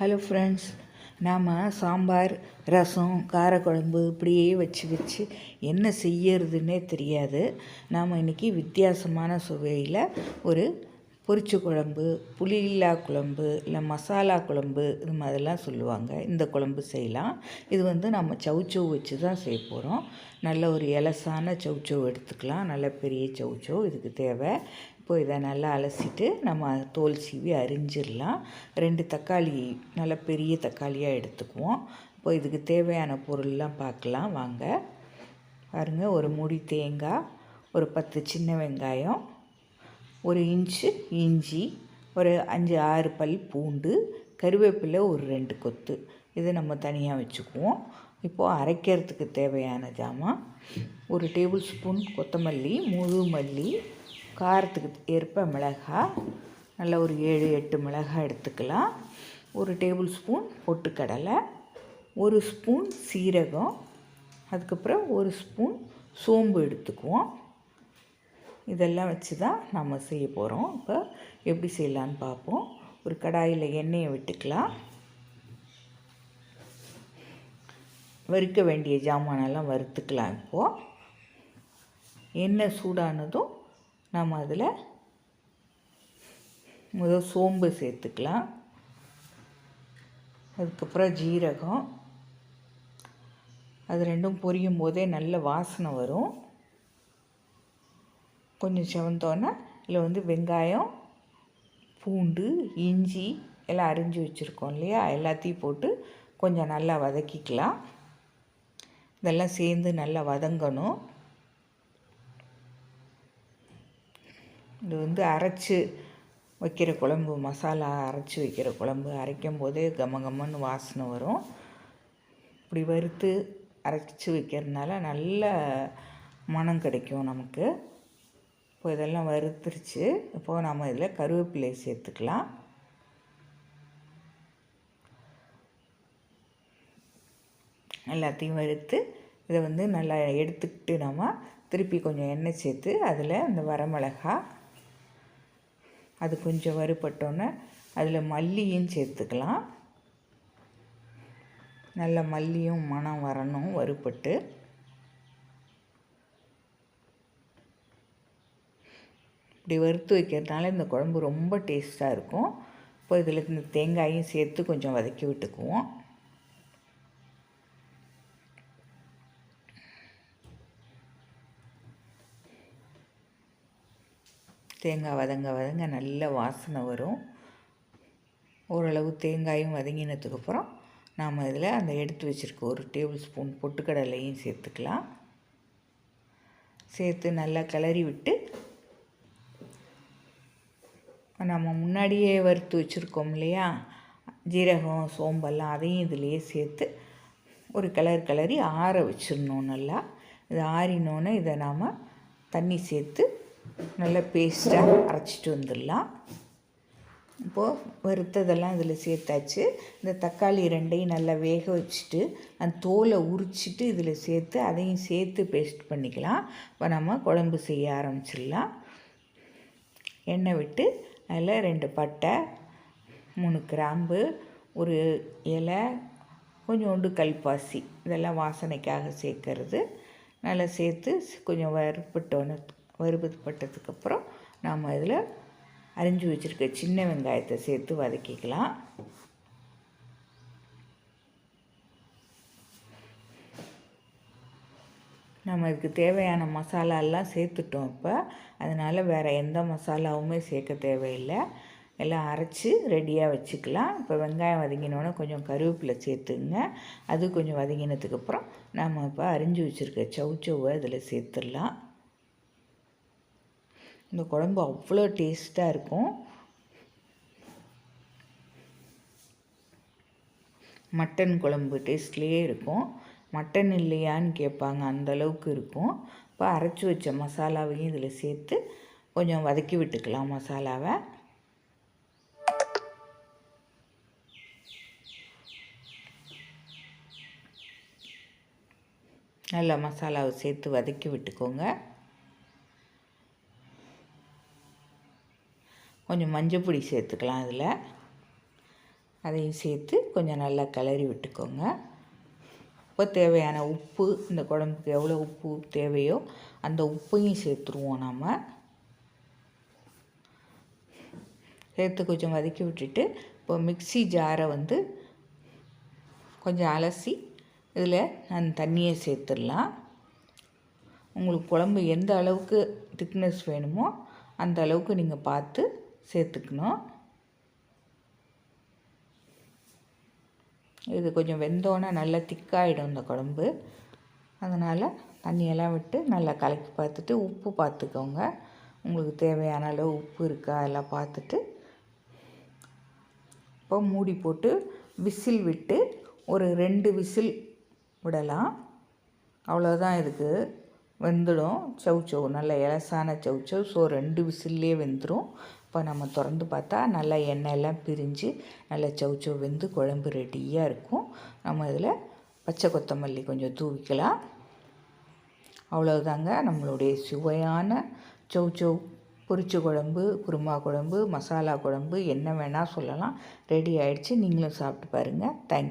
Hello friends நாம் சாம்பார் ரசம் காரக்குழம்பு இப்படியே வச்சு வச்சு என்ன செய்யறதுன்னே தெரியாது. நாம் இன்றைக்கி வித்தியாசமான சுவையில் ஒரு பொரிச்ச குழம்பு புளியில்லா குழம்பு இல்லை மசாலா குழம்பு இது மாதிரிலாம் சொல்லுவாங்க. இந்த குழம்பு செய்யலாம். இது வந்து நம்ம சவுச்சவு வச்சு தான் செய்ய போகிறோம் நல்ல ஒரு எலசான சவுச்சோ எடுத்துக்கலாம். நல்ல பெரிய சவுச்சோ இதுக்கு தேவை. இப்போ இதை நல்லா அலசிட்டு நம்ம தோல் சீவி அரிஞ்சிடலாம். ரெண்டு தக்காளி நல்ல பெரிய தக்காளியாக எடுத்துக்குவோம். இப்போ இதுக்கு தேவையான பொருள்லாம் பார்க்கலாம். வாங்க. பாருங்கள் ஒரு முடி தேங்காய் ஒரு பத்து சின்ன வெங்காயம் ஒரு இன்ச்சு இஞ்சி ஒரு அஞ்சு ஆறு பல் பூண்டு கருவேப்பிலை ஒரு ரெண்டு கொத்து. இதை நம்ம தனியாக வச்சுக்குவோம். இப்போது அரைக்கிறதுக்கு தேவையான ஜாமான் ஒரு டேபிள் ஸ்பூன் கொத்தமல்லி முழு மல்லி காரத்துக்கு ஏற்ப மிளகாய் நல்லா ஒரு ஏழு எட்டு மிளகாய் எடுத்துக்கலாம். ஒரு டேபிள் ஸ்பூன் பொட்டுக்கடலை ஒரு ஸ்பூன் சீரகம் அதுக்கப்புறம் ஒரு ஸ்பூன் சோம்பு எடுத்துக்குவோம். இதெல்லாம் வச்சு தான் நம்ம செய்ய போகிறோம் இப்போ எப்படி செய்யலான்னு பார்ப்போம். ஒரு கடாயில் எண்ணெயை விட்டுக்கலாம். வறுக்க வேண்டிய ஜாமானெல்லாம் வறுத்துக்கலாம் இப்போது எண்ணெய் சூடானதும் நம்ம அதில் முதல் சோம்பு சேர்த்துக்கலாம். அதுக்கப்புறம் ஜீரகம். அது ரெண்டும் பொரியும் போதே நல்ல வாசனை வரும். கொஞ்சம் செவந்தோன்னே இதில் வந்து வெங்காயம் பூண்டு இஞ்சி எல்லாம் அரிஞ்சு வச்சுருக்கோம் இல்லையா? எல்லாத்தையும் போட்டு கொஞ்சம் நல்லா வதக்கிக்கலாம். இதெல்லாம் சேர்ந்து நல்லா வதங்கணும். இது வந்து அரைச்சி வைக்கிற குழம்பு மசாலா அரைச்சி வைக்கிற குழம்பு அரைக்கும் போதே கம கமன்னு வாசனை வரும். இப்படி வறுத்து அரைச்சி வைக்கிறதுனால நல்ல மனம் கிடைக்கும் நமக்கு. இப்போ இதெல்லாம் வறுத்துருச்சு. இப்போது நம்ம இதில் கருவேப்பிலை சேர்த்துக்கலாம். எல்லாத்தையும் வறுத்து இதை வந்து நல்லா எடுத்துக்கிட்டு நம்ம திருப்பி கொஞ்சம் எண்ணெய் சேர்த்து அதில் அந்த வரமிளகா அது கொஞ்சம் வறுபட்டோன்னே அதில் மல்லியும் சேர்த்துக்கலாம். நல்ல மல்லியும் மனம் வரணும் வறுபட்டு. இப்படி வறுத்து வைக்கிறதுனால இந்த குழம்பு ரொம்ப டேஸ்ட்டாக இருக்கும். இப்போ இதில் இந்த தேங்காயும் சேர்த்து கொஞ்சம் வதக்கி விட்டுக்குவோம். தேங்காய் வதங்க வதங்க நல்ல வாசனை வரும். ஓரளவு தேங்காயும் வதங்கினதுக்கப்புறம் நாம் இதில் அந்த எடுத்து வச்சுருக்க ஒரு டேபிள் ஸ்பூன் பொட்டுக்கடலையும் சேர்த்துக்கலாம். சேர்த்து நல்லா கிளறி விட்டு நம்ம முன்னாடியே வறுத்து வச்சுருக்கோம் இல்லையா? ஜீரகம் சோம்பெல்லாம் அதையும் இதிலையே சேர்த்து ஒரு கலர் கிளறி ஆற வச்சிடணும் நல்லா. இது ஆறினோன்னே இதை நாம் தண்ணி சேர்த்து நல்லா பேஸ்ட்டாக அரைச்சிட்டு வந்துடலாம். இப்போது வறுத்ததெல்லாம் இதில் சேர்த்தாச்சு. இந்த தக்காளி ரெண்டையும் நல்லா வேக வச்சுட்டு அந்த தோலை உரிச்சிட்டு இதில் சேர்த்து அதையும் சேர்த்து பேஸ்ட் பண்ணிக்கலாம். இப்போ நம்ம குழம்பு செய்ய ஆரம்பிச்சிடலாம். எண்ணெய் விட்டு அதில் ரெண்டு பட்டை மூணு கிராம்பு ஒரு இலை கொஞ்சோண்டு கல்பாசி. இதெல்லாம் வாசனைக்காக சேர்க்கறது. நல்லா சேர்த்து கொஞ்சம் வறுப்பட்டோன்னு வறுபட்டதுக்கப்புறம் நாம் இதில் அரிஞ்சு வச்சுருக்க சின்ன வெங்காயத்தை சேர்த்து வதக்கிக்கலாம். நம்ம இதுக்கு தேவையான மசாலாலாம் சேர்த்துட்டோம் இப்போ. அதனால் வேறு எந்த மசாலாவுமே சேர்க்க தேவையில்லை. எல்லாம் அரைச்சி ரெடியாக வச்சுக்கலாம். இப்போ வெங்காயம் வதங்கினோன்னே கொஞ்சம் கருவேப்பிலை சேர்த்துங்க. அது கொஞ்சம் வதங்கினதுக்கப்புறம் நம்ம இப்போ அரிஞ்சு வச்சுருக்க சவுச்சவை அதில் சேர்த்துடலாம். இந்த குழம்பு அவ்வளோ டேஸ்ட்டாக இருக்கும். மட்டன் குழம்பு டேஸ்ட்லேயே இருக்கும். மட்டன் இல்லையான்னு கேட்பாங்க. அந்தளவுக்கு இருக்கும். இப்போ அரைச்சி வச்ச மசாலாவையும் இதில் சேர்த்து கொஞ்சம் வதக்கி விட்டுக்கலாம் மசாலாவை. நல்லா மசாலாவை சேர்த்து வதக்கி விட்டுக்கோங்க. கொஞ்சம் மஞ்சள் பொடி சேர்த்துக்கலாம் அதில் அதையும் சேர்த்து கொஞ்சம் நல்லா கிளறி விட்டுக்கோங்க. இப்போ தேவையான உப்பு இந்த குழம்புக்கு எவ்வளோ உப்பு தேவையோ அந்த உப்பையும் சேர்த்துருவோம் நாம். சேர்த்து கொஞ்சம் வதக்கி விட்டுட்டு இப்போ மிக்ஸி ஜாரை வந்து கொஞ்சம் அலசி இதில் நான் தண்ணியை சேர்த்துடலாம். உங்களுக்கு குழம்பு எந்த அளவுக்கு திக்னஸ் வேணுமோ அந்த அளவுக்கு நீங்கள் பார்த்து சேர்த்துக்கணும். இது கொஞ்சம் வெந்தோன்னே நல்லா திக்காயிடும் இந்த குழம்பு. அதனால் தண்ணியெல்லாம் விட்டு நல்லா கலக்கி பார்த்துட்டு உப்பு பார்த்துக்கோங்க. உங்களுக்கு தேவையான அளவு உப்பு இருக்கா எல்லாம் பார்த்துட்டு இப்போ மூடி போட்டு விசில் விட்டு ஒரு ரெண்டு விசில் விடலாம். அவ்வளோதான் இதுக்கு. வெந்துடும். சவுச்சவு நல்ல இலசான சவுச்சவ் ஸோ ரெண்டு விசில்லே வெந்துடும் இப்போ நம்ம திறந்து பார்த்தா நல்லா எண்ணெயெல்லாம் பிரிஞ்சு நல்லா சவுச்சவு வெந்து குழம்பு ரெடியாக இருக்கும். நம்ம இதில் பச்சை கொத்தமல்லி கொஞ்சம் தூவிக்கலாம். அவ்வளோதாங்க நம்மளுடைய சுவையான சவுச்சவ் பொரிச்ச குழம்பு குருமா குழம்பு மசாலா குழம்பு என்ன வேணால் சொல்லலாம். ரெடி ஆயிடுச்சு. நீங்களும் சாப்பிட்டு பாருங்கள் தேங்க்